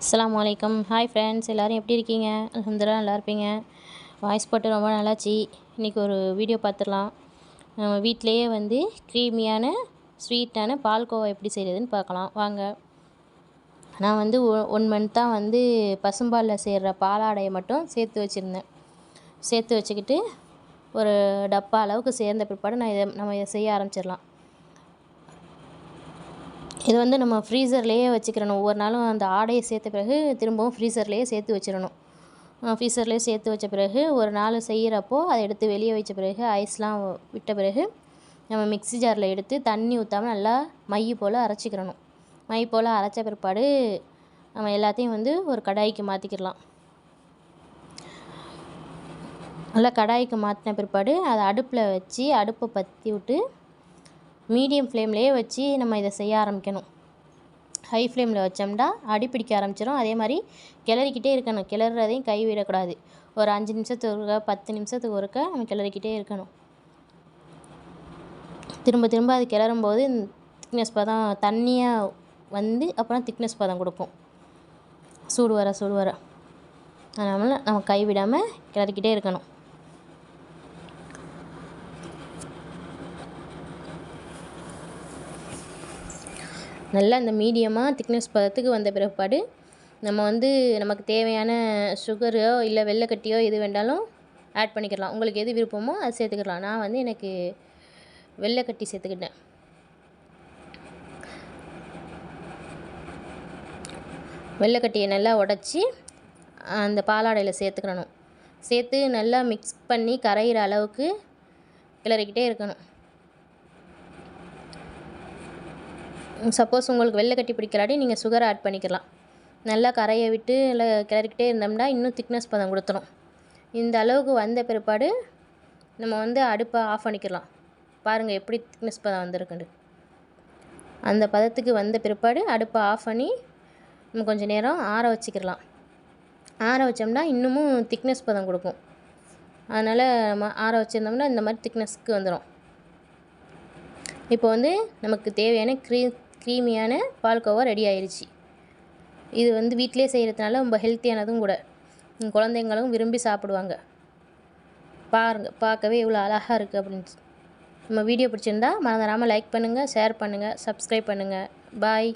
அஸ்லாம் வலைக்கம் hi friends எல்லோரும் எப்படி இருக்கீங்க? அல்ஹம்துலில்லாஹ் நல்லா இருப்பீங்க. வாய்ஸ் போட்டு ரொம்ப நல்லாச்சு இன்றைக்கி ஒரு வீடியோ பார்த்துடலாம். நம்ம வீட்டிலையே வந்து க்ரீமியான ஸ்வீட்டான பால்கோவா எப்படி செய்கிறதுன்னு பார்க்கலாம். வாங்க. நான் வந்து ஒ ஒன் மந்த்தாக வந்து பசும்பாலில் செய்கிற பாலாடையை மட்டும் சேர்த்து வச்சுருந்தேன். சேர்த்து வச்சுக்கிட்டு ஒரு டப்பா அளவுக்கு சேர்ந்த பிற்பாடு நான் இதை நம்ம இதை செய்ய ஆரம்பிச்சிடலாம். இது வந்து நம்ம ஃப்ரீசர்லேயே வச்சுக்கிறணும். ஒவ்வொரு நாளும் அந்த ஆடையை சேர்த்த பிறகு திரும்பவும் ஃப்ரீசர்லேயே சேர்த்து வச்சிடணும். ஃப்ரீசர்லேயே சேர்த்து வச்ச பிறகு ஒரு நாள் செய்கிறப்போ அதை எடுத்து வெளியே வச்ச பிறகு ஐஸ்லாம் விட்ட பிறகு நம்ம மிக்ஸி ஜாரில் எடுத்து தண்ணி ஊற்றாமல் நல்லா மை போல் அரைச்சிக்கிறணும். மை போல் அரைச்ச பிற்பாடு நம்ம எல்லாத்தையும் வந்து ஒரு கடாய்க்கு மாற்றிக்கிடலாம் நல்லா கடாய்க்கு மாற்றின பிற்பாடு அதை அடுப்பில் வச்சு அடுப்பை பற்றி விட்டு மீடியம் ஃப்ளேம்லேயே வச்சு நம்ம இதை செய்ய ஆரம்பிக்கணும். ஹை ஃப்ளேமில் வச்சோம்னா அடி பிடிக்க ஆரம்பிச்சிடும் அதே மாதிரி கிளறிக்கிட்டே இருக்கணும். கிளறதையும் கை விடக்கூடாது. ஒரு அஞ்சு நிமிஷத்துக்கு ஒருக்க பத்து நிமிஷத்துக்கு ஒருக்க நம்ம கிளறிக்கிட்டே இருக்கணும். திரும்ப திரும்ப அது கிளறும் போது திக்னஸ் பதம் தண்ணியாக வந்து அப்புறம் திக்னஸ் பதம் கொடுக்கும். சூடு வர சூடு வர. அதனால் நம்ம கை விடாமல் கிளறிக்கிட்டே இருக்கணும். நல்லா இந்த மீடியமாக திக்னஸ் பதத்துக்கு வந்த பிறப்பாடு நம்ம வந்து நமக்கு தேவையான சுகரோ இல்லை வெள்ளைக்கட்டியோ எது வேண்டாலும் ஆட் பண்ணிக்கலாம். உங்களுக்கு எது விருப்பமோ அது சேர்த்துக்கலாம். நான் வந்து எனக்கு வெள்ளைக்கட்டி சேர்த்துக்கிட்டேன். வெள்ளைக்கட்டியை நல்லா உடச்சி அந்த பாலாடையில் சேர்த்துக்கணும். சேர்த்து நல்லா மிக்ஸ் பண்ணி கரையிற அளவுக்கு கிளறிக்கிட்டே இருக்கணும். சப்போஸ் உங்களுக்கு வெள்ளை கட்டி பிடிக்கலாட்டி நீங்கள் சுகர் ஆட் பண்ணிக்கலாம். நல்லா கரையை விட்டு நல்லா கிளறிக்கிட்டே இருந்தோம்னா இன்னும் திக்னஸ் பதம் கொடுத்துரும். இந்த அளவுக்கு வந்த பிற்பாடு நம்ம வந்து அடுப்பை ஆஃப் பண்ணிக்கலாம். பாருங்கள் எப்படி திக்னஸ் பதம் வந்திருக்குண்டு. அந்த பதத்துக்கு வந்த பிற்பாடு அடுப்பை ஆஃப் பண்ணி நம்ம கொஞ்சம் நேரம் ஆற வச்சுக்கிடலாம். ஆற வச்சோம்னா இன்னமும் திக்னஸ் பதம் கொடுக்கும். அதனால் நம்ம ஆற வச்சுருந்தோம்னா இந்த மாதிரி திக்னஸ்க்கு வந்துடும் இப்போ வந்து நமக்கு தேவையான க்ரீ க்ரீமியான பால்கோவா ரெடி ஆயிடுச்சு இது வந்து வீட்டிலே செய்கிறதுனால ரொம்ப ஹெல்த்தியானதும் கூட. குழந்தைங்களும் விரும்பி சாப்பிடுவாங்க. பாருங்கள் பார்க்கவே இவ்வளோ அழகாக இருக்குது அப்படின்னு. நம்ம வீடியோ பிடிச்சிருந்தா மறந்துடாமல் லைக் பண்ணுங்கள் ஷேர் பண்ணுங்கள் சப்ஸ்கிரைப் பண்ணுங்கள் பாய்